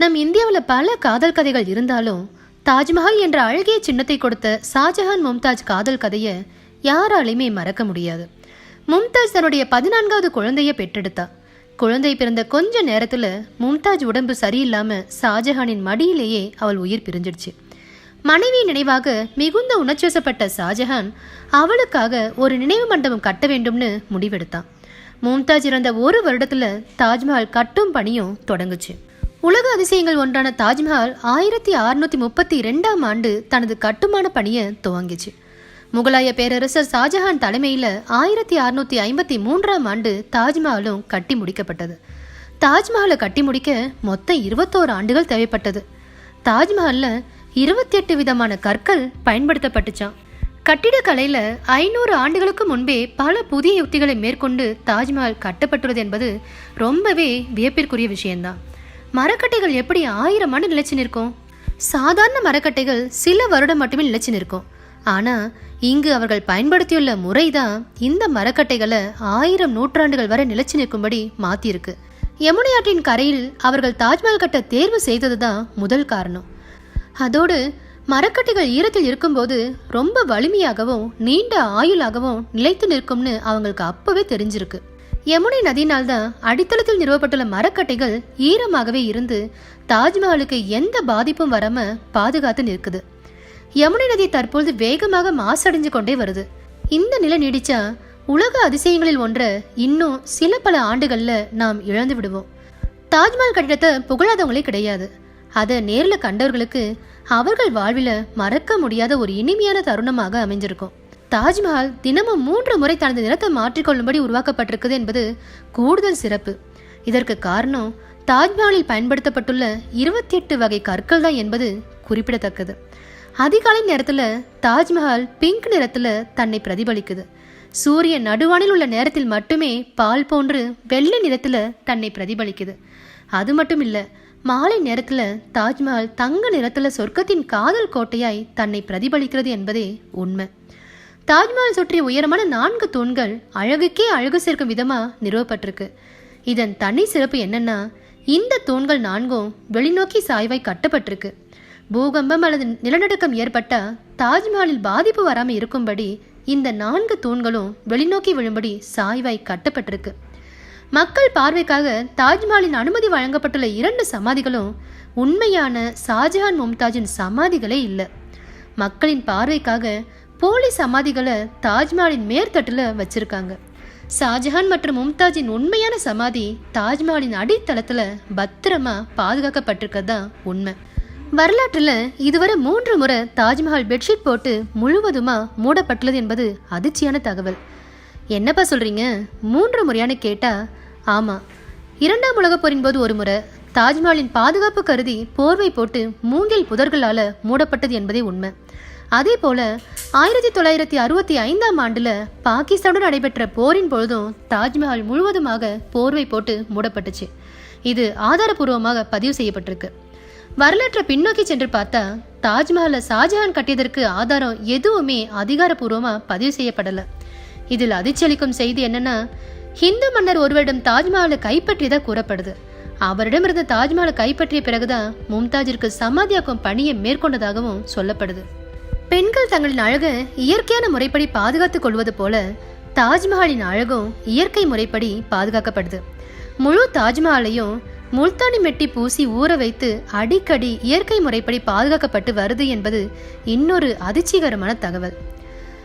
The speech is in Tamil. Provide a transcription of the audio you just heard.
நம் இந்தியாவில் பல காதல் கதைகள் இருந்தாலும் தாஜ்மஹால் என்ற அழகிய சின்னத்தை கொடுத்த ஷாஜஹான் மும்தாஜ் காதல் கதையை யாராலையுமே மறக்க முடியாது. மும்தாஜ் தன்னுடைய பதினான்காவது குழந்தைய பெற்றெடுத்தா. குழந்தை பிறந்த கொஞ்ச நேரத்தில் மும்தாஜ் உடம்பு சரியில்லாமல் ஷாஜஹானின் மடியிலேயே அவள் உயிர் பிரிஞ்சிடுச்சு. மனைவி நினைவாக மிகுந்த உணர்ச்சிவசப்பட்ட ஷாஜஹான் அவளுக்காக ஒரு நினைவு மண்டபம் கட்ட வேண்டும்னு முடிவெடுத்தான் மும்தாஜ் இறந்த ஒரு வருடத்தில் தாஜ்மஹால் கட்டும் பணியும் தொடங்குச்சு. உலக அதிசயங்கள் ஒன்றான தாஜ்மஹால் ஆயிரத்தி அறுநூத்தி முப்பத்தி ரெண்டாம் ஆண்டு தனது கட்டுமான பணியை துவங்கிச்சு. முகலாய பேரரசர் ஷாஜஹான் தலைமையில் ஆயிரத்தி அறுநூத்தி ஐம்பத்தி மூன்றாம் ஆண்டு தாஜ்மஹாலும் கட்டி முடிக்கப்பட்டது. தாஜ்மஹாலை கட்டி முடிக்க மொத்தம் இருபத்தோரு ஆண்டுகள் தேவைப்பட்டது. தாஜ்மஹாலில் இருபத்தி எட்டு விதமான கற்கள் பயன்படுத்தப்பட்டுச்சான் கட்டிடக்கலையில் ஐநூறு ஆண்டுகளுக்கு முன்பே பல புதிய யுக்திகளை மேற்கொண்டு தாஜ்மஹால் கட்டப்பட்டுள்ளது என்பது ரொம்பவே வியப்பிற்குரிய விஷயம்தான். மரக்கட்டைகள் எப்படி ஆயிரம் ஆண்டு நிலைச்சு நிற்கும்? சாதாரண மரக்கட்டைகள் சில வருடம் மட்டுமே நிலைச்சு நிற்கும். ஆனா இங்கு அவர்கள் பயன்படுத்தியுள்ள முறைதான் இந்த மரக்கட்டைகளை ஆயிரம் நூற்றாண்டுகள் வரை நிலைச்சு நிற்கும்படி மாத்தியிருக்கு. யமுனையாற்றின் கரையில் அவர்கள் தாஜ்மஹால் கட்ட தேர்வு செய்ததுதான் முதல் காரணம். அதோடு மரக்கட்டைகள் ஈரத்தில் இருக்கும்போது ரொம்ப வலிமையாகவும் நீண்ட ஆயுளாகவும் நிலைத்து நிற்கும்னு அவங்களுக்கு அப்பவே தெரிஞ்சிருக்கு. யமுனை நதியினால் தான் அடித்தளத்தில் நிறுவப்பட்டுள்ள மரக்கட்டைகள் ஈரமாகவே இருந்து தாஜ்மஹாலுக்கு எந்த பாதிப்பும் வராம பாதுகாத்து நிற்குது. யமுனை நதி தற்பொழுது வேகமாக மாசடைஞ்சு கொண்டே வருது. இந்த நிலை நீடிச்சா உலக அதிசயங்களில் ஒன்றை இன்னும் சில பல ஆண்டுகள்ல நாம் இழந்து விடுவோம். தாஜ்மஹால் கட்டிடத்தை புகழாதவங்களே கிடையாது. அதை நேரில் கண்டவர்களுக்கு அவர்கள் வாழ்வில் மறக்க முடியாத ஒரு இனிமையான தருணமாக அமைஞ்சிருக்கும். தாஜ்மஹால் தினமும் மூன்று முறை தனது நிறத்தை மாற்றிக்கொள்ளும்படி உருவாக்கப்பட்டிருக்குது என்பது கூடுதல் சிறப்பு. இதற்கு காரணம் தாஜ்மஹாலில் பயன்படுத்தப்பட்டுள்ள இருபத்தி எட்டு வகை கற்கள் தான் என்பது குறிப்பிடத்தக்கது. அதிகாலை நேரத்தில் தாஜ்மஹால் பிங்க் நிறத்தில் தன்னை பிரதிபலிக்குது. சூரியன் நடுவானில் உள்ள நேரத்தில் மட்டுமே பால் போன்று வெள்ளை நிறத்தில் தன்னை பிரதிபலிக்குது. அது மட்டும் இல்லை மாலை நேரத்தில் தாஜ்மஹால் தங்க நிறத்தில் சொர்க்கத்தின் காதல் கோட்டையாய் தன்னை பிரதிபலிக்கிறது என்பதே உண்மை. தாஜ்மஹால் சுற்றிய உயரமான நான்கு தூண்கள் அழகுக்கே அழகு சேர்க்கும் விதமாக நிறுவப்பட்டிருக்கு. இதன் தனி சிறப்பு என்னன்னா இந்த தூண்கள் நான்கும் வெளிநோக்கி சாய்வாய் கட்டப்பட்டிருக்கு. பூகம்பம் அல்லது நிலநடுக்கம் ஏற்பட்டால் தாஜ்மஹாலில் பாதிப்பு வராமல் இருக்கும்படி இந்த நான்கு தூண்களும் வெளிநோக்கி விழும்படி சாய்வாய் கட்டப்பட்டிருக்கு. மக்கள் பார்வைக்காக தாஜ்மஹாலின் அனுமதி வழங்கப்பட்டுள்ள இரண்டு சமாதிகளும் உண்மையான ஷாஜஹான் மும்தாஜின் சமாதிகளே இல்லை. மக்களின் பார்வைக்காக போலி சமாதிகளை தாஜ்மஹாலின் மேற்தட்டில் வச்சிருக்காங்க. ஷாஜஹான் மற்றும் மும்தாஜின் உண்மையான சமாதி தாஜ்மஹாலின் அடித்தளத்தில் பத்திரமா பாதுகாக்கப்பட்டிருக்கிறது தான் உண்மை. வரலாற்றில் இதுவரை மூன்று முறை தாஜ்மஹால் பெட்ஷீட் போட்டு முழுவதுமாக மூடப்பட்டுள்ளது என்பது அதிர்ச்சியான தகவல். என்னப்பா சொல்கிறீங்க மூன்று முறையானு கேட்டால் ஆமாம் இரண்டாம் உலகப் போரின் போது ஒரு முறை தாஜ்மஹாலின் பாதுகாப்பு கருதி போர்வை போட்டு மூங்கில் புதர்களால் மூடப்பட்டது என்பதே உண்மை. அதே போல் ஆயிரத்தி தொள்ளாயிரத்தி அறுபத்தி ஐந்தாம் ஆண்டுல பாகிஸ்தானுடன் நடைபெற்ற போரின் பொழுதும் தாஜ்மஹால் முழுவதுமாக போர்வை போட்டு மூடப்பட்டுச்சு. இது ஆதாரபூர்வமாக பதிவு செய்யப்பட்டிருக்கு. வரலாற்றை பின்னோக்கி சென்று பார்த்தா தாஜ்மஹாலை ஷாஜஹான் கட்டியதற்கு ஆதாரம் எதுவுமே அதிகாரப்பூர்வமாக பதிவு செய்யப்படல. இதில் அதிர்ச்சியளிக்கும் செய்தி என்னன்னா ஹிந்து மன்னர் ஒருவரிடம் தாஜ்மஹாலை கைப்பற்றியதா கூறப்படுது. அவரிடமிருந்து தாஜ்மஹாலை கைப்பற்றிய பிறகுதான் மும்தாஜிற்கு சமாதியாக்கும் பணியை மேற்கொண்டதாகவும் சொல்லப்படுது. பெண்கள் தங்களின் அழகை இயற்கையான முறைப்படி பாதுகாத்துக் கொள்வது போல தாஜ்மஹாலின் அழகும் இயற்கை முறைப்படி பாதுகாக்கப்படுது. முழு தாஜ்மஹாலையும் முல்தானி மெட்டி பூசி ஊற வைத்து அடிக்கடி இயற்கை முறைப்படி பாதுகாக்கப்பட்டு வருது என்பது இன்னொரு அதிர்ச்சிகரமான தகவல்.